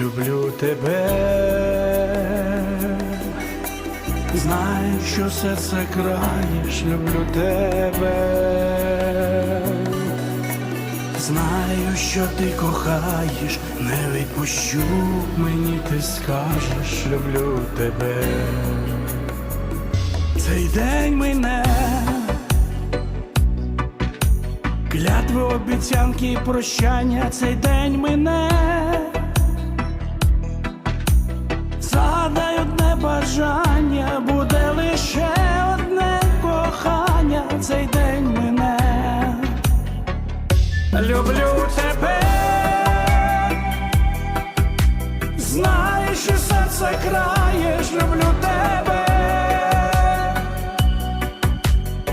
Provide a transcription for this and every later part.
люблю тебе. Знаю, що серце краєш, люблю тебе. Знаю, що ти кохаєш, не відпущу, мені ти скажеш, люблю тебе. Цей день мине, клятви, обіцянки і прощання, цей день мине. Люблю тебе, знаєш, що серце краєш, люблю тебе,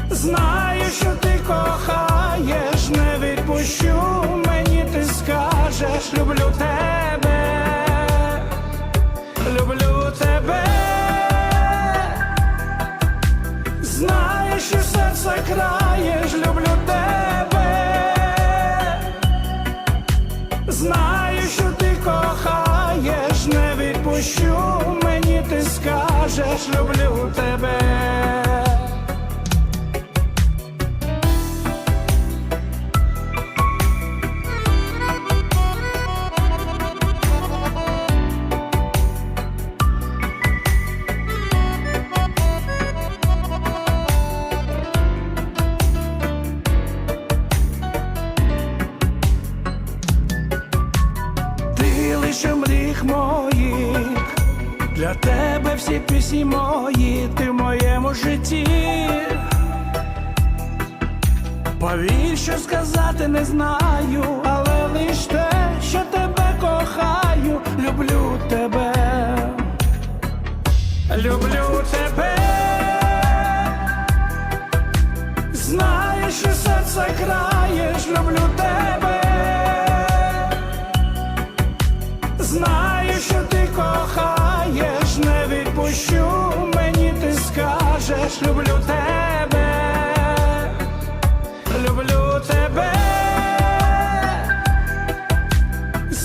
знаю, що ти кохаєш, не відпущу, мені ти скажеш, люблю тебе, відпущу, мені ти скажеш, люблю тебе. Ти лише мріх моїх, для тебе всі пісні мої, ти в моєму житті. Повір, що сказати не знаю, але лиш те, що тебе кохаю, люблю тебе, люблю тебе, знаєш, що серце краєш, люблю тебе. Знаю,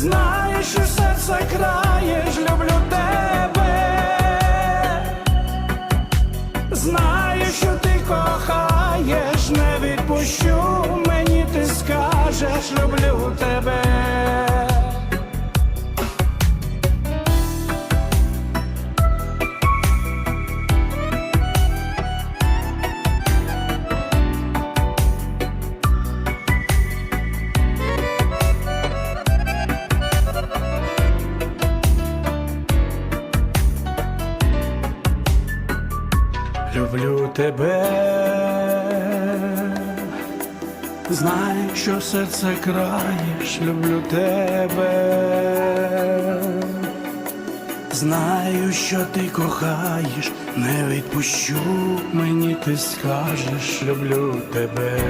знаю, що серце краєш, люблю тебе, знаю, що ти кохаєш, не відпущу, мені ти скажеш, люблю тебе. Люблю тебе, знай, що серце краєш, люблю тебе, знаю, що ти кохаєш, не відпущу, мені ти скажеш, люблю тебе.